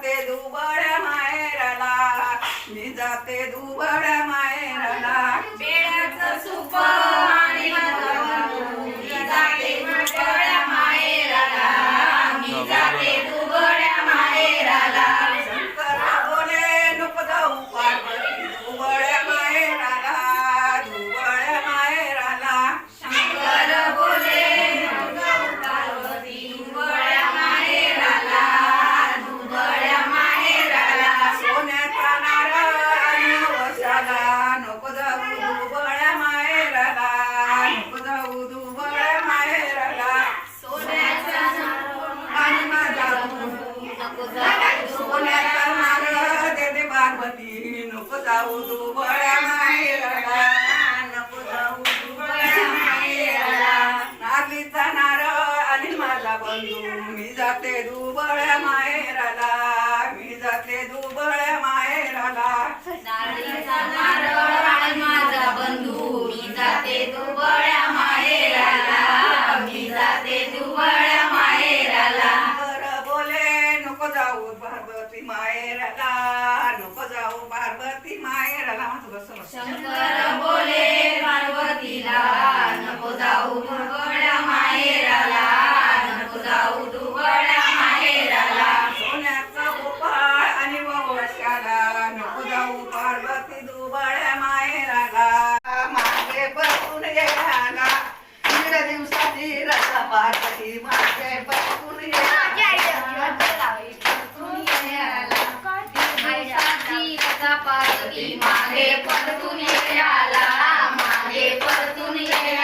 जाते दुबळ माहेरला मी जाते दुबळ नको जाऊ दुबळ्या माहेरला नको जाऊ दुबळ्या माहेरला नारळ आणि माझा बंधू मी जाते दुबळ्या माहेरला मी जाते दुबळ्या माहेरला पार्वती मागे परतून आला मागे परतून ये